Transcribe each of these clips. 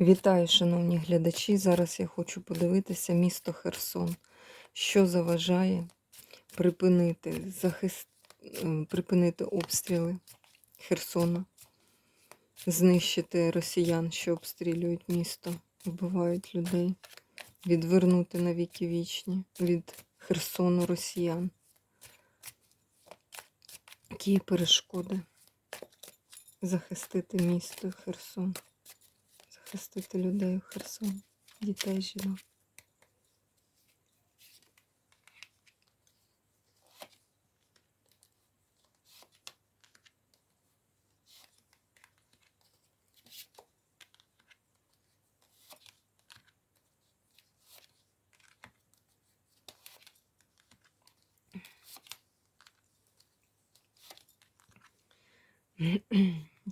Вітаю, шановні глядачі. Зараз я хочу подивитися місто Херсон, що заважає припинити захист, припинити обстріли Херсона, знищити росіян, що обстрілюють місто, вбивають людей, відвернути на віки вічні від Херсону росіян. Які перешкоди захистити місто Херсон захистити людей у Херсон, дітей, жінок.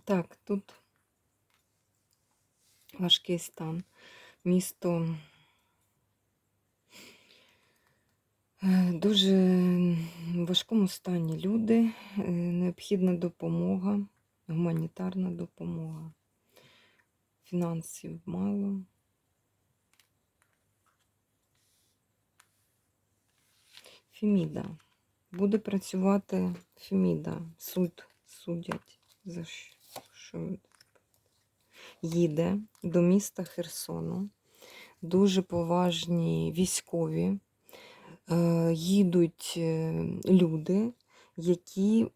Так, тут важкий стан. Місто е, дуже в важкому стані люди, е, необхідна допомога, гуманітарна допомога. Фінансів мало. Феміда. Буде працювати Феміда. Суд судять. За що? Їде до міста Херсону. Дуже поважні військові, е, їдуть е, люди, які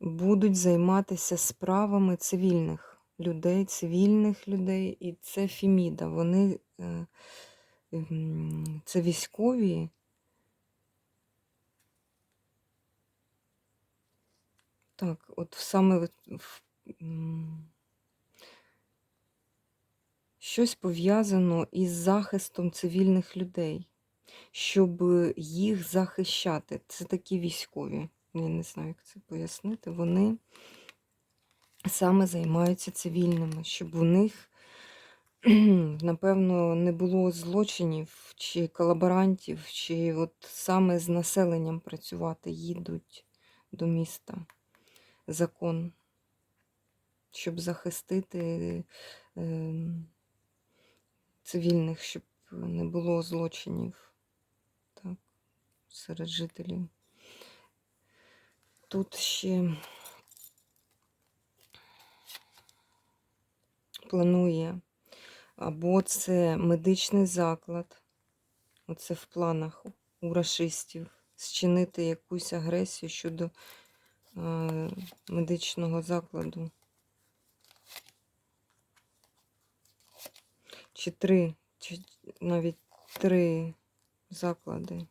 будуть займатися справами цивільних людей, цивільних людей, і це Феміда. Вони е, це військові. Так, от саме в щось пов'язано із захистом цивільних людей, щоб їх захищати. Це такі військові. Я не знаю, як це пояснити. Вони саме займаються цивільними, щоб у них, напевно, не було злочинів чи колаборантів, чи от саме з населенням працювати їдуть до міста закон щоб захистити е, цивільних, щоб не було злочинів так, серед жителів. Тут ще планує або це медичний заклад, оце в планах у расистів, зчинити якусь агресію щодо е, медичного закладу. Чи три, чи навіть три заклади.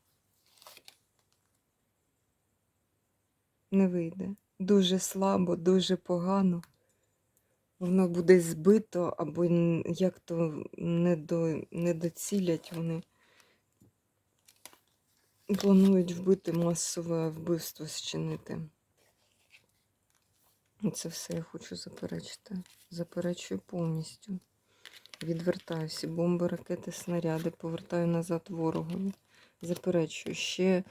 Не вийде. Дуже слабо, дуже погано. Воно буде збито, або як то не, до, доцілять вони. Планують вбити масове вбивство зчинити. Це все я хочу заперечити. Заперечую повністю. Відвертаю всі бомби, ракети, снаряди, повертаю назад ворогові. Заперечую, ще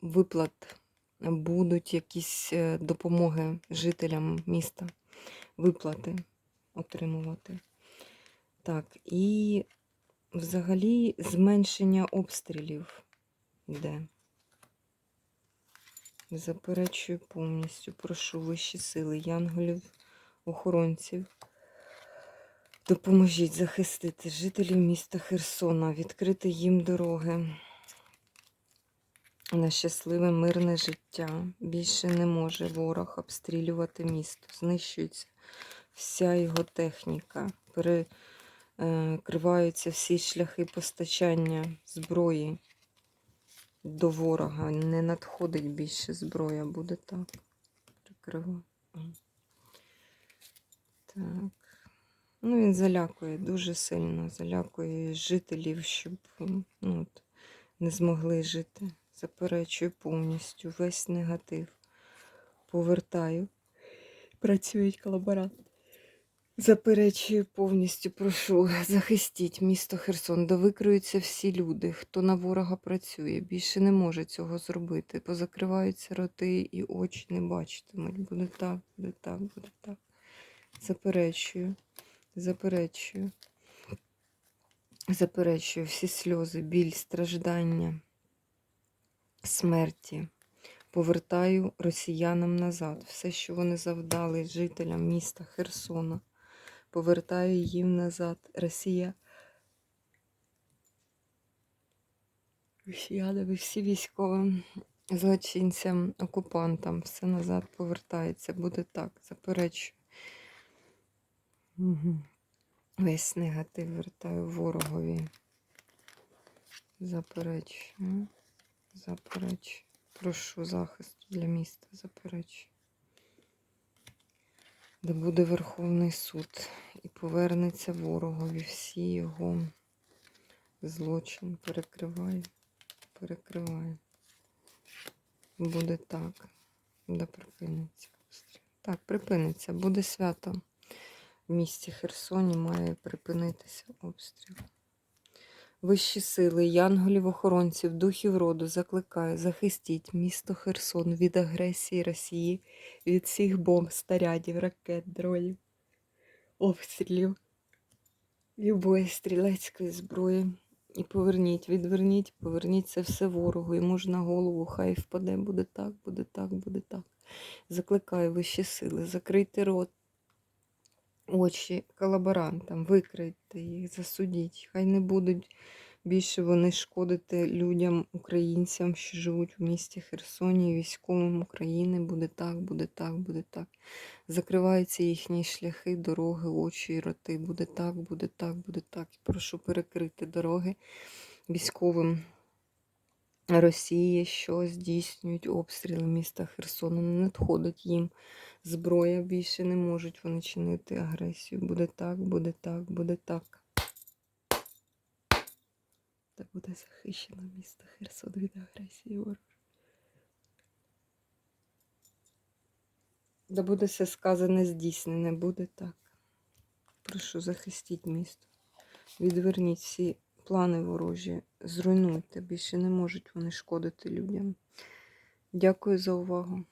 виплат будуть якісь е, допомоги жителям міста, виплати отримувати. Так, і взагалі зменшення обстрілів йде. Заперечую повністю, прошу вищі сили, янголів, охоронців. Допоможіть захистити жителів міста Херсона, відкрити їм дороги на щасливе мирне життя. Більше не може ворог обстрілювати місто. Знищується вся його техніка, перекриваються всі шляхи постачання зброї до ворога. Не надходить більше зброя, буде так. Прикриваю. Так. Ну, він залякує дуже сильно, залякує жителів, щоб ну, от, не змогли жити. Заперечую повністю весь негатив. Повертаю. Працюють колаборанти. Заперечую повністю, прошу, захистіть місто Херсон, де викриються всі люди, хто на ворога працює, більше не може цього зробити. Позакриваються роти і очі не бачитимуть. Буде так, буде так, буде так. Заперечую. Заперечую. Заперечую всі сльози, біль, страждання, смерті. Повертаю росіянам назад. Все, що вони завдали жителям міста Херсона. Повертаю їм назад. Росія. Росіянами, всі військовим злочинцям, окупантам. Все назад повертається. Буде так. Заперечую. Угу. Весь негатив вертаю ворогові. Заперечую. Заперечую. Прошу захисту для міста. Заперечую. Де буде Верховний суд і повернеться ворогові всі його злочин. Перекриваю. Перекриваю. Буде так. Да припиниться. Так, припиниться. Буде свято. В місті Херсоні має припинитися обстріл. Вищі сили, янголів-охоронців, духів роду закликаю, захистіть місто Херсон від агресії Росії, від всіх бомб, снарядів, ракет, дронів, обстрілів, любої стрілецької зброї. І поверніть, відверніть, поверніть це все ворогу. Йому ж на голову, хай впаде, буде так, буде так, буде так. Закликаю вищі сили, закрийте рот, очі колаборантам, викрийте їх, засудіть. Хай не будуть більше вони шкодити людям, українцям, що живуть в місті Херсоні, військовим України. Буде так, буде так, буде так. Закриваються їхні шляхи, дороги, очі і роти. Буде так, буде так, буде так. Прошу перекрити дороги військовим. Росії, що здійснюють обстріли міста Херсона, не надходить їм зброя, більше не можуть вони чинити агресію. Буде так, буде так, буде так. Та буде захищено місто Херсон від агресії ворога. Да буде все сказане здійснене, буде так. Прошу, захистіть місто. Відверніть всі плани ворожі, зруйнуйте. Більше не можуть вони шкодити людям. Дякую за увагу.